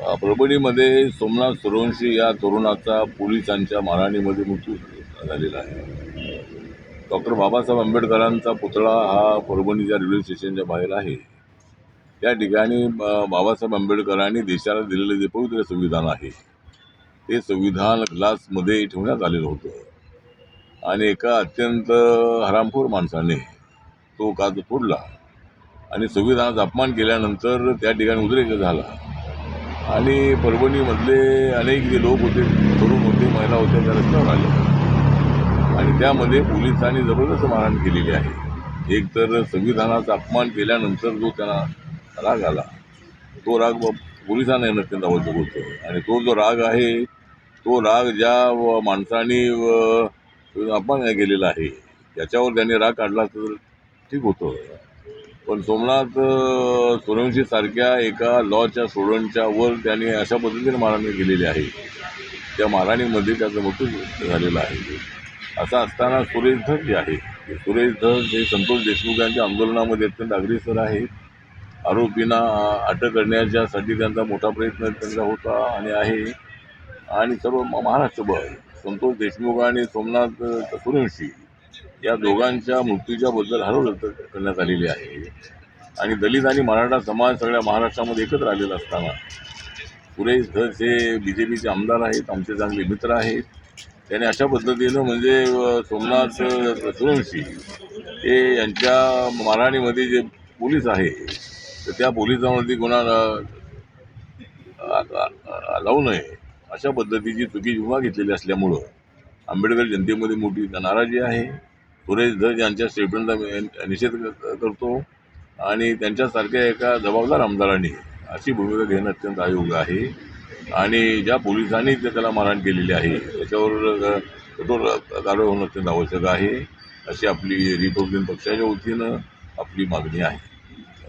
परभणीमध्ये सोमनाथ सुरवंशी या तरुणाचा पोलिसांच्या मारहाणीमध्ये मृत्यू झालेला आहे. डॉक्टर बाबासाहेब आंबेडकरांचा पुतळा हा परभणीच्या रेल्वे स्टेशनच्या बाहेर आहे. त्या ठिकाणी बाबासाहेब आंबेडकरांनी देशाला दिलेले जे पवित्र संविधान आहे ते संविधान ग्लासमध्ये ठेवण्यात आलेलं होतं. आणि एका अत्यंत हरामखोर माणसाने तो काज फोडला आणि संविधानाचा अपमान केल्यानंतर त्या ठिकाणी उद्रेक झाला. आणि परभणीमधले अनेक जे लोक होते तरुण होते महिला होत्या त्या रस्त्यावर आल्या आणि त्यामध्ये पोलिसांनी जबरदस्त मारहाण केलेली आहे. एक तर संविधानाचा अपमान केल्यानंतर जो त्यांना राग आला तो राग ब- पोलिसांना येणं अत्यंत आवश्यक होतं. आणि तो जो राग आहे तो राग ज्या व माणसाने व अपमान केलेला आहे त्याच्यावर त्यांनी राग काढला तर ठीक होतं. पण सोमनाथ अ, सारख्या एका लॉच्या स्टुडंटच्या वर त्यांनी अशा पद्धतीने मारहाणी केलेली आहे. त्या मारहाणीमध्ये त्याचं मृत्यू झालेलं आहे. असं असताना सुरेश धस जे आहे. सुरेश धस हे संतोष देशमुख यांच्या आंदोलनामध्ये अत्यंत अग्रेसर आहेत आरोपींना अटक करण्याच्यासाठी त्यांचा मोठा प्रयत्न त्यांचा होता आणि आहे. आणि सर्व म- महाराष्ट्रभर संतोष देशमुख आणि सोमनाथ अ, सूर्यवंशी या दोघांच्या मृत्यूच्या बद्दल हरवलं करण्यात आलेली आहे. आणि दलित आणि मराठा समाज सगळ्या महाराष्ट्रामध्ये एकत्र आलेला असताना सुरेश धस हे बी जे पीचे आमदार आहेत आमचे चांगले मित्र आहेत. त्याने अशा पद्धतीनं म्हणजे सोमनाथ सुरवंशी हे यांच्या मारहाणीमध्ये जे पोलीस आहे तर त्या पोलिसांवरती गुन्हा लावू नये अशा पद्धतीची चुकी जुमा घेतलेली असल्यामुळं आंबेडकर जनतेमध्ये मोठी नाराजी आहे. सुरेश धर यांच्या स्टेटमेंटला निषेध करतो. आणि त्यांच्यासारख्या एका जबाबदार आमदारांनी अशी भूमिका घेणं अत्यंत अयोग्य आहे. आणि ज्या पोलिसांनी त्याला मारहाण केलेली आहे त्याच्यावर कठोर कारवाई होणं अत्यंत आवश्यक आहे. अशी आपली रिपब्लिकन पक्षाच्या वतीनं आपली मागणी आहे.